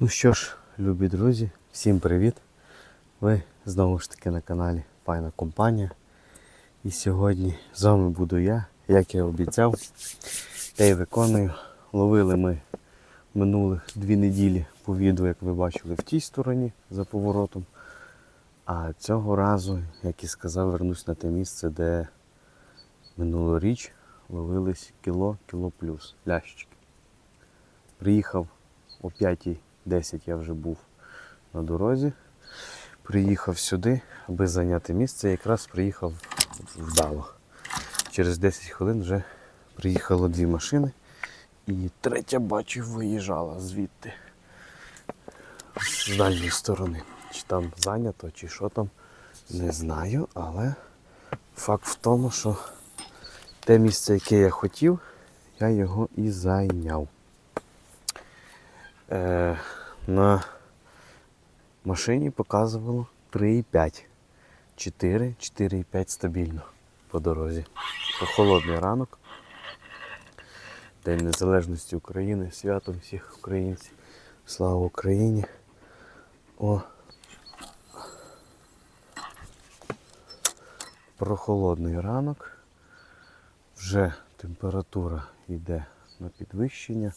Ну що ж, любі друзі, всім привіт! Ви знову ж таки на каналі Файна Компанія. І сьогодні з вами буду я, як я обіцяв, те й виконую. Ловили ми минулих дві неділі по відео, як ви бачили, в тій стороні за поворотом. А цього разу, як і сказав, вернусь на те місце, де минулоріч ловились кіло, кіло плюс лящики. Приїхав о 5.10 я вже був на дорозі. Приїхав сюди, аби зайняти місце. Якраз приїхав вдало. Через 10 хвилин вже приїхало дві машини. І третя, бачив, виїжджала звідти. З дальньої сторони. Чи там зайнято, чи що там, не знаю, але факт в тому, що те місце, яке я хотів, я його і зайняв. Е, на машині показувало 3,5. 4, 4,5 стабільно по дорозі. Прохолодний ранок. День Незалежності України, святом всіх українців. Слава Україні. О. Прохолодний ранок. Вже температура йде на підвищення.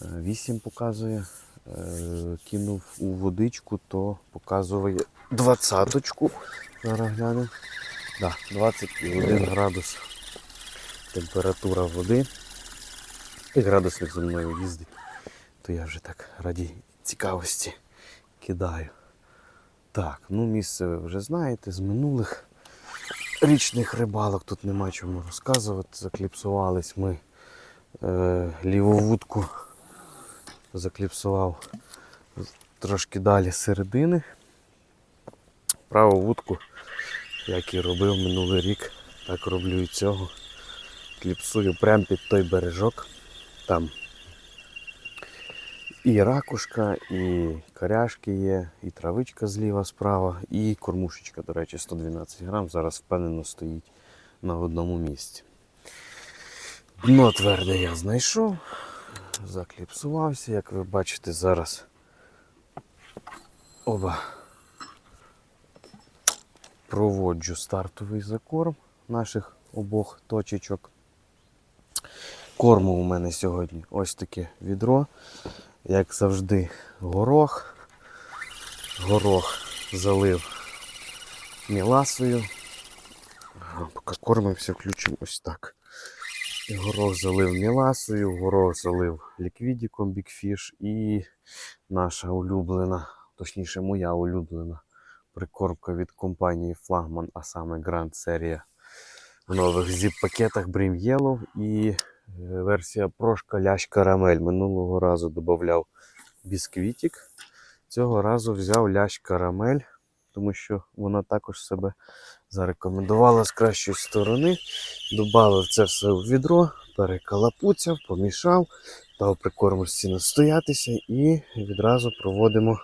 8 показує. Е, Кинув у водичку, то показує двадцяточку. Зараз глянемо. Да, 21 градус температура води. І градусник зі мною їздить. То я вже так раді цікавості кидаю. Так, ну місце ви вже знаєте з минулих річних рибалок. Тут нема чому розказувати. Закліпсувались ми е, лівовудку закліпсував трошки далі середини. Праву вудку, як і робив минулий рік, так роблю і цього. Кліпсую прямо під той бережок. Там і ракушка, і коряшки є, і травичка зліва справа, і кормушечка, до речі, 112 грам. Зараз впевнено стоїть на одному місці. Дно тверде я знайшов закліпсувався, як ви бачите зараз. Оба. Проводжу стартовий закорм наших обох точечок. Корму у мене сьогодні ось таке відро. Як завжди, горох. Горох залив міласою. Поки кормимося, включимо ось так. Горох залив міласою, горох залив ліквідіком Fish і наша улюблена, точніше моя улюблена прикормка від компанії Флагман, а саме Grand серія в нових зіп-пакетах Brim Yellow і е, версія прошка лящ карамель. Минулого разу додавав бісквітик. Цього разу взяв лящ карамель, тому що вона також себе зарекомендувала з кращої сторони. Добавив це все у відро, перекалапуцяв, помішав, дав прикормочці настоятися і відразу проводимо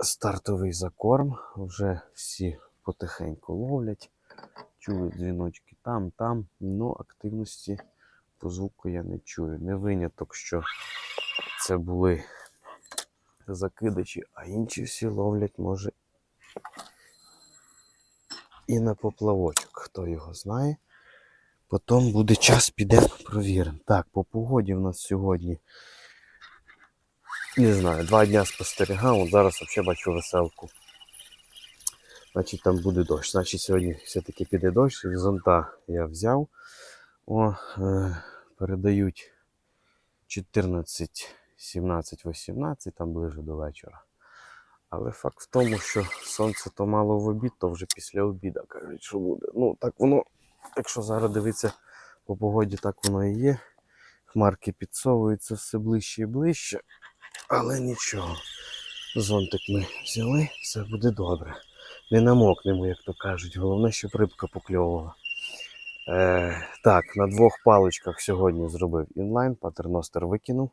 стартовий закорм. Вже всі потихеньку ловлять. Чую дзвіночки там, там, але активності по звуку я не чую. Не виняток, що це були закидачі, а інші всі ловлять, може, і на поплавочок, хто його знає. Потім буде час, підемо провіримо. Так, по погоді в нас сьогодні. Не знаю, два дня спостерігав, от зараз взагалі бачу веселку. Значить там буде дощ. Значить сьогодні все-таки піде дощ. Зонта я взяв. О, е, передають 14, 17, 18, там ближе до вечора. Але факт в тому, що сонце то мало в обід, то вже після обіду кажуть, що буде. Ну, так воно, якщо зараз дивитися по погоді, так воно і є. Хмарки підсовуються все ближче і ближче. Але нічого. Зонтик ми взяли, все буде добре. Не намокнемо, як то кажуть. Головне, щоб рибка покльовувала. Е, так, на двох паличках сьогодні зробив інлайн, патерностер викинув.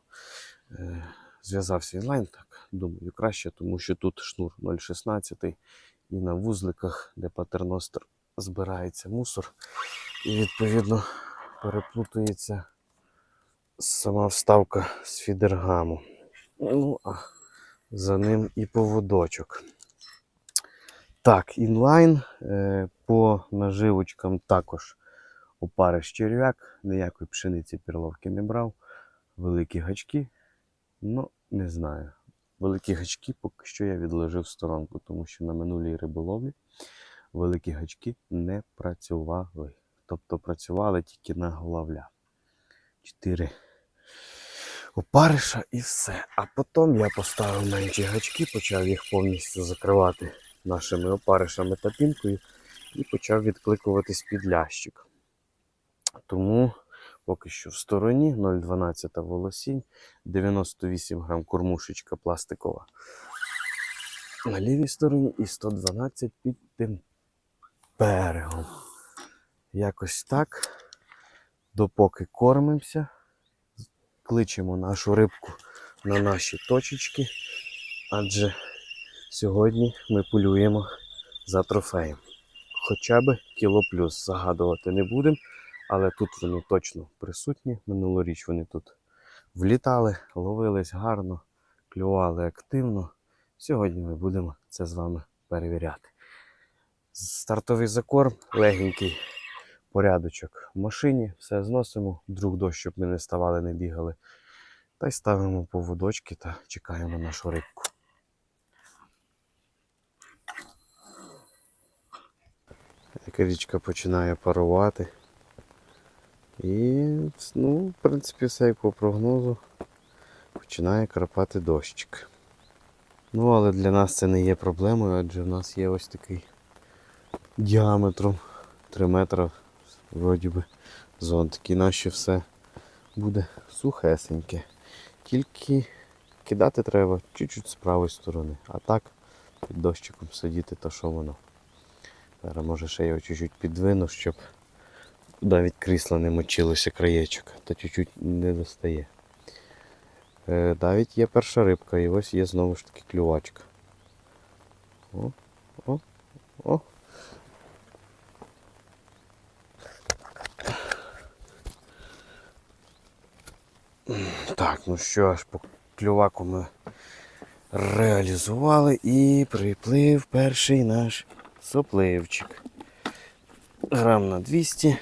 Е, зв'язався інлайн, так думаю, краще, тому що тут шнур 0,16 і на вузликах, де патерностер збирається мусор, і відповідно переплутується сама вставка з фідергаму. Ну, а за ним і поводочок. Так, інлайн е, по наживочкам також опариш черв'як, ніякої пшениці перловки не брав. Великі гачки. Ну, не знаю. Великі гачки поки що я відложив в сторонку, тому що на минулій риболовлі великі гачки не працювали. Тобто працювали тільки на головля. Чотири опариша і все. А потім я поставив менші гачки, почав їх повністю закривати нашими опаришами та пінкою і почав відкликуватись під лящик. Тому поки що в стороні 0,12 волосінь, 98 грам кормушечка пластикова. На лівій стороні і 112 під тим берегом. Якось так. Допоки кормимося, кличемо нашу рибку на наші точечки, адже сьогодні ми полюємо за трофеєм. Хоча б кіло плюс загадувати не будемо, але тут вони точно присутні. Минулоріч вони тут влітали, ловились гарно, клювали активно. Сьогодні ми будемо це з вами перевіряти. Стартовий закорм легенький порядочок в машині, все зносимо, друг дощ, щоб ми не ставали, не бігали. Та й ставимо поводочки та чекаємо нашу рибку. Як річка починає парувати. І, ну, в принципі, все як по прогнозу. Починає крапати дощик. Ну, але для нас це не є проблемою, адже в нас є ось такий діаметром 3 метри, вроді би, зонтик. І наші все буде сухесеньке. Тільки кидати треба чуть-чуть з правої сторони. А так під дощиком сидіти, то що воно. Зараз може ще його чуть-чуть підвину, щоб навіть крісла не мочилося краєчок, та чуть-чуть не достає. Е, навіть є перша рибка, і ось є знову ж таки клювачка. О, о, о. Так, ну що ж, по клюваку ми реалізували і приплив перший наш сопливчик. Грам на 200,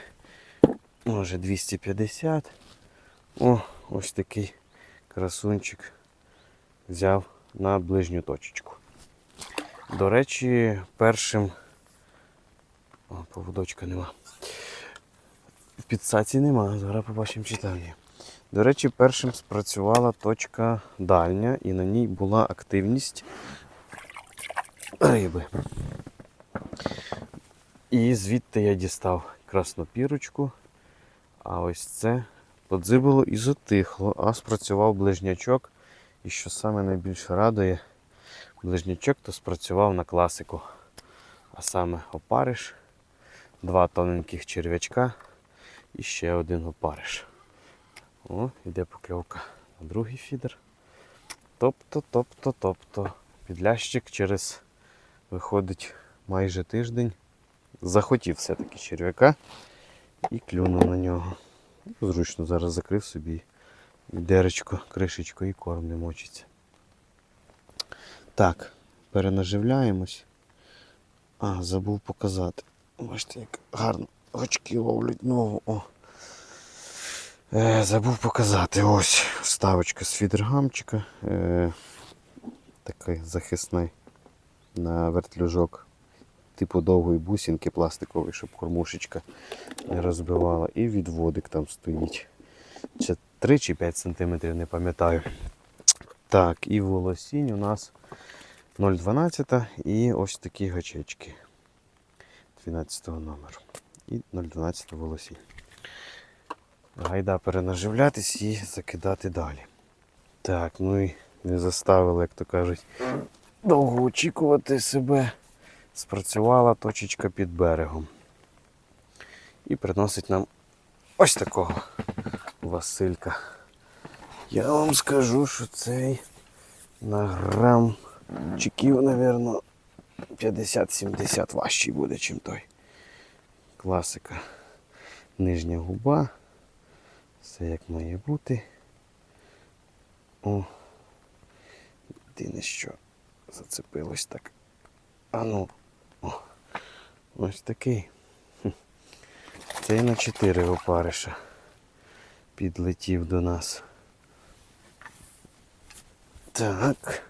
може 250. О, ось такий красунчик взяв на ближню точечку. До речі, першим. О, поводочка нема. В підсаці нема, зараз побачимо чи там є. До речі, першим спрацювала точка дальня і на ній була активність риби. І звідти я дістав краснопірочку, а ось це подзибило і затихло, а спрацював ближнячок. І що саме найбільше радує, ближнячок то спрацював на класику. А саме опариш, два тоненьких черв'ячка і ще один опариш. О, іде покльовка на другий фідер. Тобто, тобто, тобто, підлящик через виходить майже тиждень. Захотів все-таки черв'яка і клюнув на нього. Зручно зараз закрив собі відеречко, кришечко і корм не мочиться. Так, перенаживляємось. А, забув показати. Бачите, як гарно очки ловлять нову. О. Е, забув показати ось вставочка з фідергамчика. Е, такий захисний на вертлюжок. Типу довгої бусинки пластикової, щоб кормушечка не розбивала. І відводик там стоїть. Чи 3 чи 5 см, не пам'ятаю. Так, і волосінь у нас 0,12 і ось такі гачечки 12 номеру. І 0,12 волосінь. Гайда перенаживлятись і закидати далі. Так, ну і не заставили, як то кажуть, довго очікувати себе. Спрацювала точечка під берегом. І приносить нам ось такого Василька. Я вам скажу, що цей на грам чеків, мабуть, 50-70 важчий буде, чим той. Класика. Нижня губа. Все як має бути. О. єдине, що зацепилось так. А ну. Ось такий. Цей на 4 опариша підлетів до нас. Так.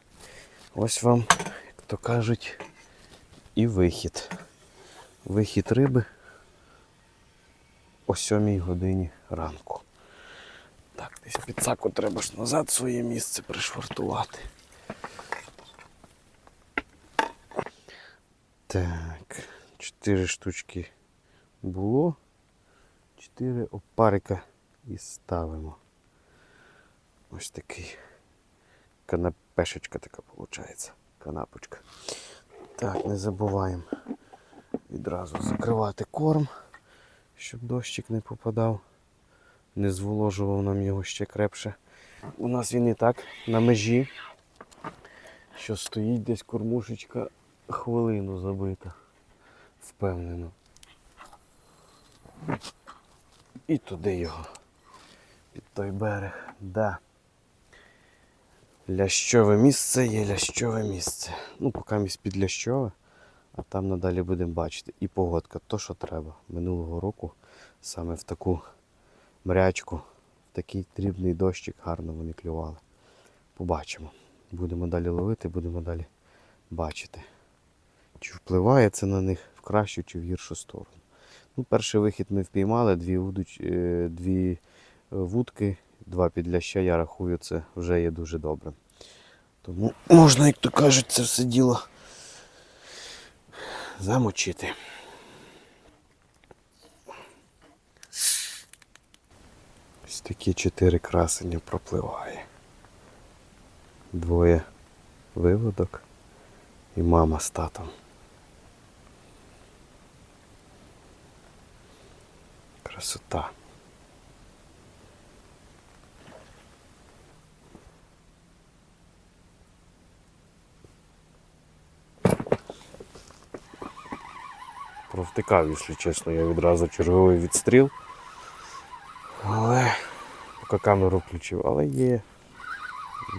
Ось вам, як то кажуть, і вихід. Вихід риби о 7 годині ранку. Так, десь підсаку треба ж назад своє місце пришвартувати. Так, чотири штучки було. Чотири опарика і ставимо. Ось такий. Канапешечка така виходить. Канапочка. Так, не забуваємо відразу закривати корм, щоб дощик не попадав, не зволожував нам його ще крепше. У нас він і так на межі, що стоїть десь кормушечка хвилину забита. Впевнено. І туди його. Під той берег. Да. Лящове місце є лящове місце. Ну, поки місць під лящове, а там надалі будемо бачити. І погодка, то що треба. Минулого року саме в таку мрячку, в такий дрібний дощик гарно вони клювали. Побачимо. Будемо далі ловити, будемо далі бачити. Чи впливає це на них в кращу чи в гіршу сторону. Ну, перший вихід ми впіймали, дві, вудуч, е, дві е, вудки, два підляща, я рахую, це вже є дуже добре. Тому можна, як то кажуть, це все діло замочити. Ось такі чотири красення пропливає. Двоє виводок і мама з татом. Красота. Провтикав, якщо чесно, я відразу черговий відстріл. Але поки камеру включив, але є.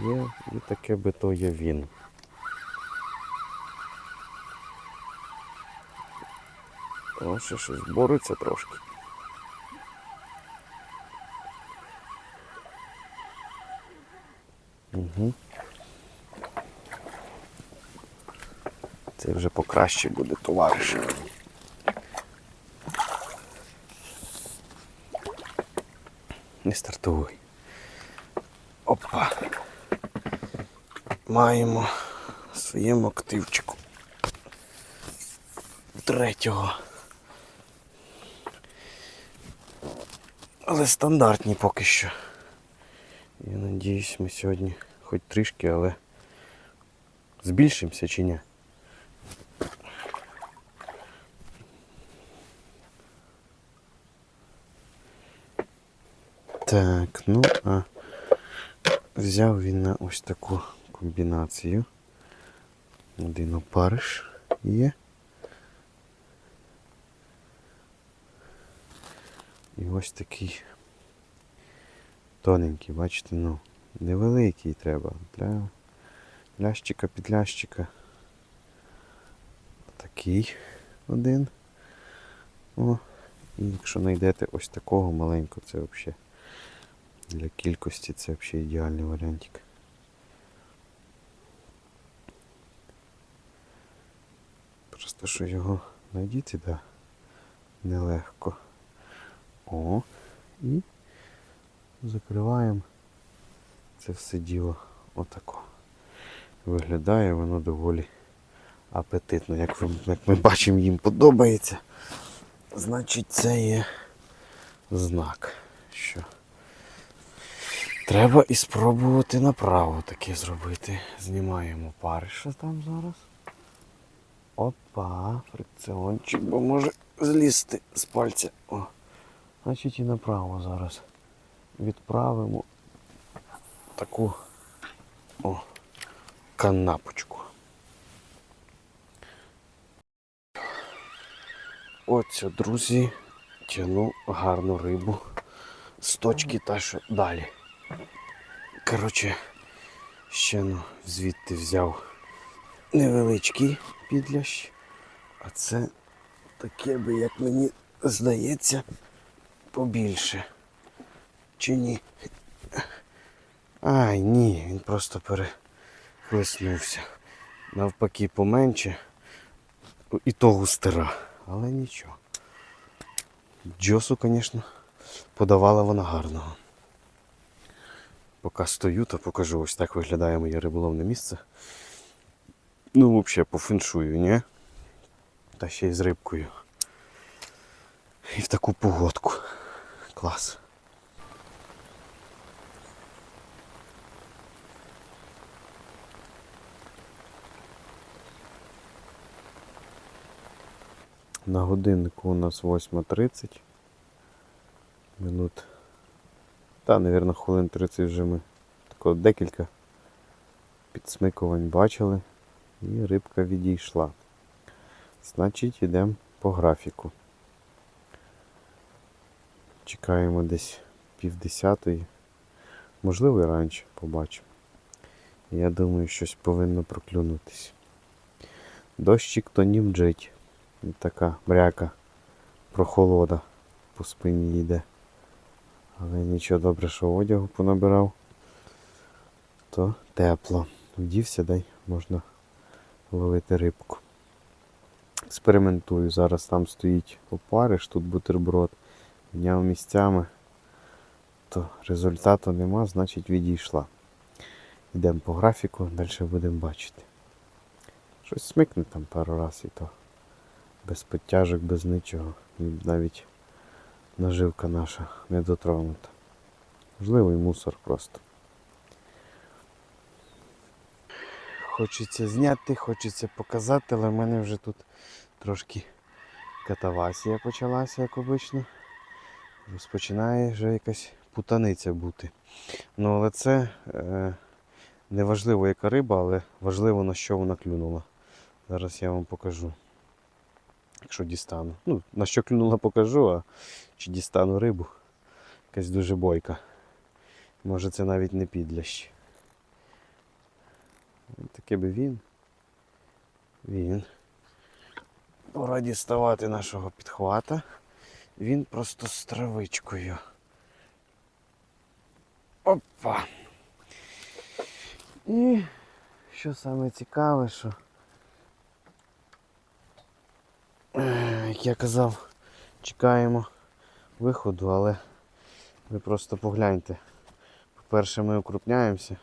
Є і таке би то є він. О, ще щось бореться трошки. Угу. Це вже покраще буде товариш. Не стартуй. Опа. Маємо в своєму активчику. Третього. Але стандартні поки що. Я надіюсь, ми сьогодні хоч трішки, але збільшимося чи ні? Так, ну а взяв він на ось таку комбінацію. Один опариш є. І ось такий тоненький, бачите, ну, невеликий треба. Для лящика під лящика. Такий один. О, і якщо знайдете ось такого маленького, це взагалі для кількості це взагалі ідеальний варіантик. Просто що його знайдіти, да, нелегко. О, і закриваємо це все діло отако. Виглядає воно доволі апетитно. Як, ви, як ми бачимо, їм подобається. Значить це є знак, що треба і спробувати направо таке зробити. Знімаємо париша там зараз. Опа, фрикціончик, бо може злізти з пальця. О. Значить і направо зараз відправимо таку о, канапочку. Оце, друзі, тяну гарну рибу з точки та що далі. Коротше, Ще ну, звідти взяв невеличкий підлящ. А це таке би, як мені здається, побільше. Чи ні? Ай, ні, він просто перехлиснувся. Навпаки, поменше. І то густера. Але нічого. Джосу, звісно, подавала вона гарного. Поки стою, то покажу, ось так виглядає моє риболовне місце. Ну, взагалі, по феншую, ні? Та ще й з рибкою. І в таку погодку. Клас. На годиннику у нас 8.30. Минут. Та, мабуть, хвилин 30 вже ми тако декілька підсмикувань бачили і рибка відійшла. Значить, йдемо по графіку. Чекаємо десь півдесятої. Можливо, і раніше побачимо. Я думаю, щось повинно проклюнутись. Дощик то не мджить. Така бряка прохолода по спині йде. Але нічого добре, що одягу понабирав, то тепло. Вдівся, дай можна ловити рибку. Експериментую. Зараз там стоїть опариш, тут бутерброд. Міняв місцями, то результату нема, значить відійшла. Йдемо по графіку, далі будемо бачити. Щось смикне там пару разів і то. Без підтяжок, без нічого. І навіть наживка наша не дотронута. Можливо, і мусор просто. Хочеться зняти, хочеться показати, але в мене вже тут трошки катавасія почалася, як обично. Розпочинає вже якась путаниця бути. Ну, але це е, не важливо, яка риба, але важливо на що вона клюнула. Зараз я вам покажу. Якщо дістану. Ну, на що клюнула покажу, а чи дістану рибу. Якась дуже бойка. Може це навіть не підлящ. Таке би він. Він. Пора діставати нашого підхвата. Він просто з травичкою. Опа. І що саме цікаве, що е, як я казав, чекаємо виходу, але ви просто погляньте. По-перше, ми укрупняємося,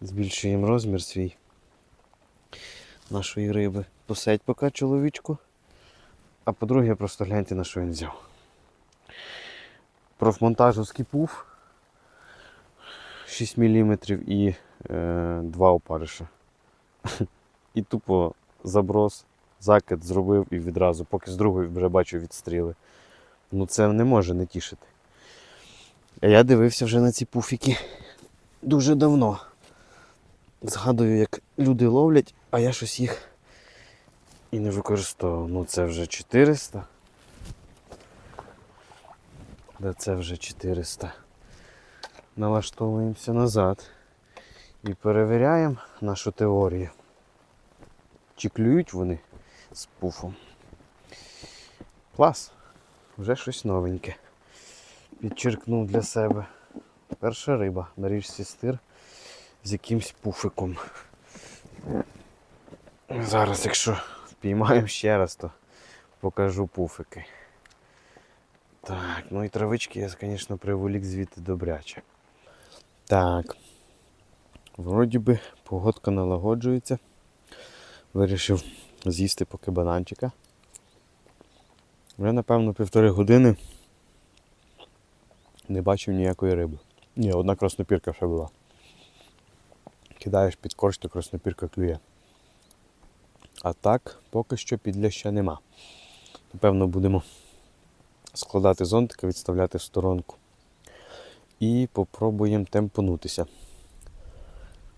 збільшуємо розмір свій нашої риби. Посадь поки чоловічку. А по-друге, просто гляньте на що він взяв. Профмонтажовський пуф 6 мм і е, два опариша. І тупо заброс, закид зробив і відразу, поки з другої вже бачу відстріли. Ну це не може не тішити. А я дивився вже на ці пуфіки дуже давно. Згадую, як люди ловлять, а я щось їх і не використовував. Ну це вже 400. Да це вже 400. Налаштовуємося назад і перевіряємо нашу теорію. Чи клюють вони з пуфом. Клас, вже щось новеньке. Підчеркнув для себе. Перша риба на річці стир з якимсь пуфиком. Зараз, якщо впіймаємо ще раз, то покажу пуфики. Так, ну і травички я, звісно, приволік звідти добряче. Так. Вроді би погодка налагоджується. Вирішив з'їсти поки бананчика. Вже, напевно, півтори години не бачив ніякої риби. Ні, одна краснопірка ще була. Кидаєш під корч, то краснопірка клює. А так, поки що підляща нема. Напевно, будемо складати зонтика, відставляти в сторонку. І попробуємо темпонутися.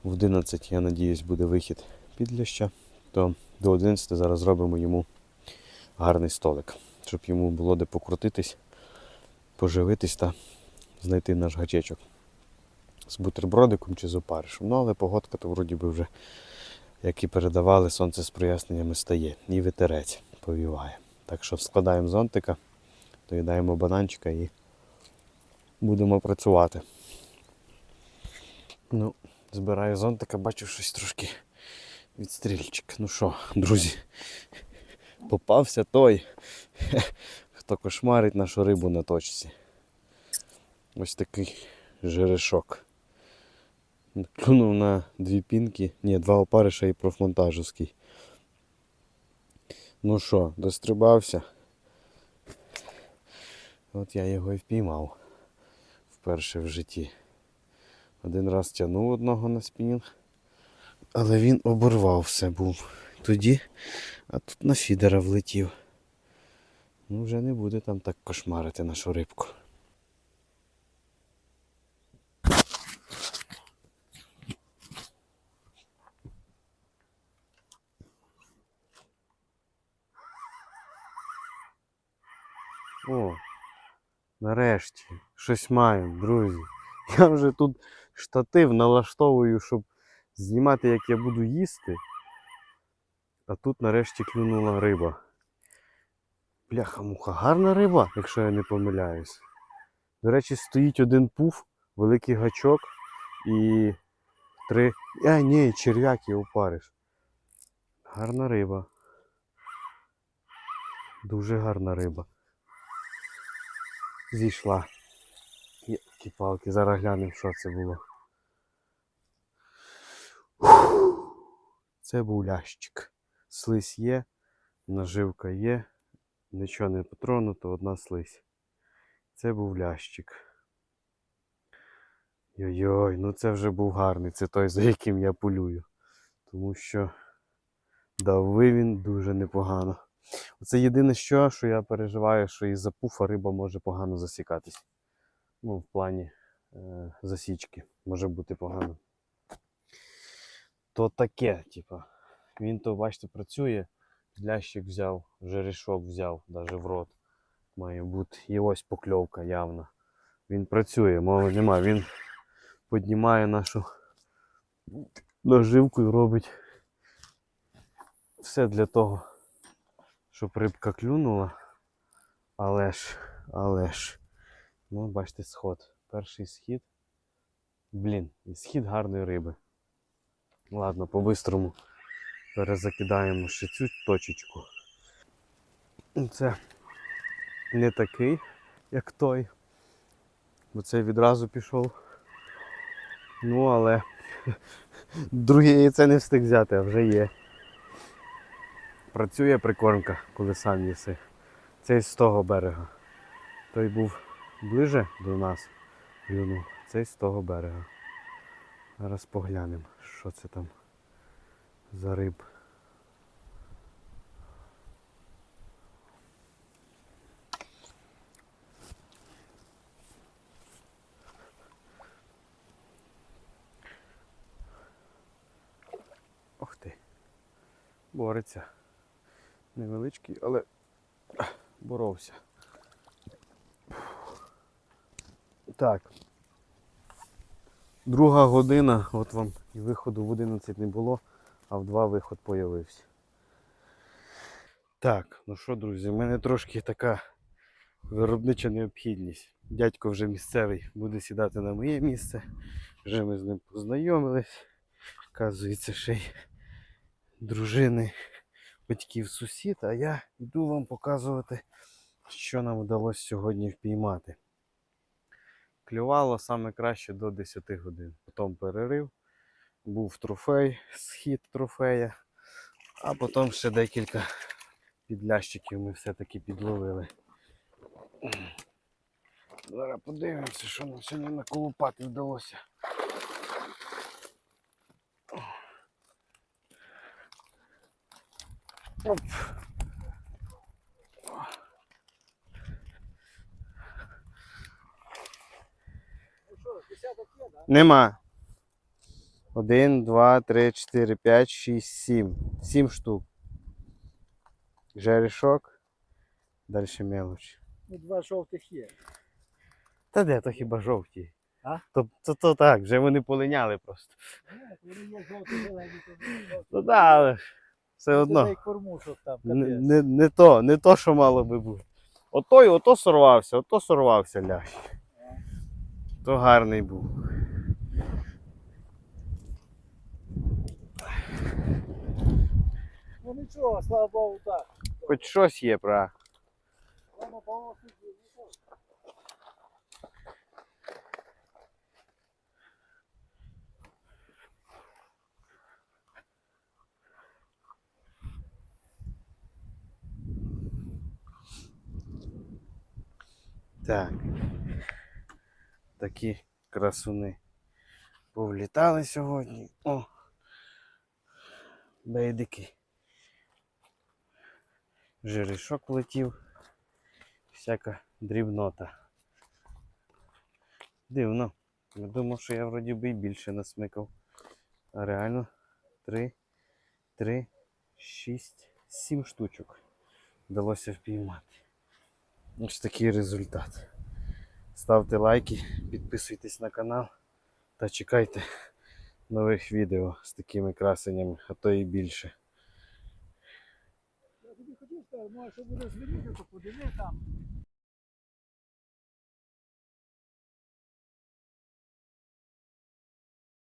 В 11, я надіюсь, буде вихід підляща, то до 11 зараз зробимо йому гарний столик, щоб йому було де покрутитись, поживитись та знайти наш гачечок. з бутербродиком чи з опаришем. Ну, але погодка то вроді би вже, як і передавали, сонце з проясненнями стає. І вітерець повіває. Так що складаємо зонтика, доїдаємо бананчика і будемо працювати. Ну, збираю зонтика, бачу щось трошки відстрільчик. Ну що, друзі, попався той, хто кошмарить нашу рибу на точці. Ось такий жерешок. Клюнув на дві пінки, ні, два опариша і профмонтажівський. Ну що, дострибався. От я його і впіймав вперше в житті. Один раз тягнув одного на спінінг, але він оборвав все був тоді, а тут на фідера влетів. Ну вже не буде там так кошмарити нашу рибку. О, нарешті, щось маємо, друзі. Я вже тут штатив налаштовую, щоб знімати, як я буду їсти. А тут нарешті клюнула риба. Бляха-муха, гарна риба, якщо я не помиляюсь. До речі, стоїть один пуф, великий гачок і три. А, ні, черв'як і опариш. Гарна риба. Дуже гарна риба. Зійшла. Які палки, зараз глянемо, що це було. Це був лящик. Слизь є, наживка є, нічого не потронуто, одна слизь. Це був лящик. Йой-йой, ну це вже був гарний, це той, за яким я полюю. Тому що давив він дуже непогано. Оце єдине що, що я переживаю, що із-за пуфа риба може погано засікатись. Ну, в плані е, засічки може бути погано. То таке, типа. Він то, бачите, працює, лящик взяв, жерешок взяв, навіть в рот. Має бути. І ось покльовка явно. Він працює, мови нема. Він піднімає нашу наживку і робить все для того, щоб рибка клюнула. Але ж, але ж. Ну, бачите, сход. Перший схід. Блін, і схід гарної риби. Ладно, по-бистрому перезакидаємо ще цю точечку. Це не такий, як той. Бо цей відразу пішов. Ну, але друге яйце не встиг взяти, а вже є. Працює прикормка, коли сам їси. Цей з того берега. Той був ближе до нас клюнув. Цей з того берега. Зараз поглянемо, що це там за риб. Ох ти. Бореться. Невеличкий, але боровся. Так. Друга година, от вам і виходу в 11 не було, а в 2 виход появився. Так, ну що, друзі, в мене трошки така виробнича необхідність. Дядько вже місцевий буде сідати на моє місце. Вже ми з ним познайомились. Оказується, ще й дружини батьків сусід, а я йду вам показувати, що нам вдалося сьогодні впіймати. Клювало саме краще до 10 годин. Потім перерив, був трофей, схід трофея, а потім ще декілька підлящиків ми все-таки підловили. Зараз подивимося, що нам сьогодні наколупати вдалося. Оп. Нема. Один, два, три, чотири, п'ять, шість, сім. Сім штук. Жерешок. Далі мелоч. Ну, два жовтих є. Та де то хіба жовті? А? То, то, то так, вже вони полиняли просто. Вони є жовто-зелені, то жовто. Ну да, але ж все одно. дай корму, там, Не, капець. не, не то, не то, що мало би бути. Отой, ото сорвався, ото сорвався лящ. То гарний був. Ну нічого, слава Богу, так. Хоч щось є, судді, нічого. Так. Такі красуни повлітали сьогодні. О! Бейдики. Жиришок влетів. Всяка дрібнота. Дивно. Я думав, що я вроді би і більше насмикав. А реально три, три, шість, сім штучок вдалося впіймати. Ось такий результат. Ставте лайки, підписуйтесь на канал та чекайте нових відео з такими красеннями, а то і більше. Я тобі хотів сказати, що буде звільнити, то подиви там.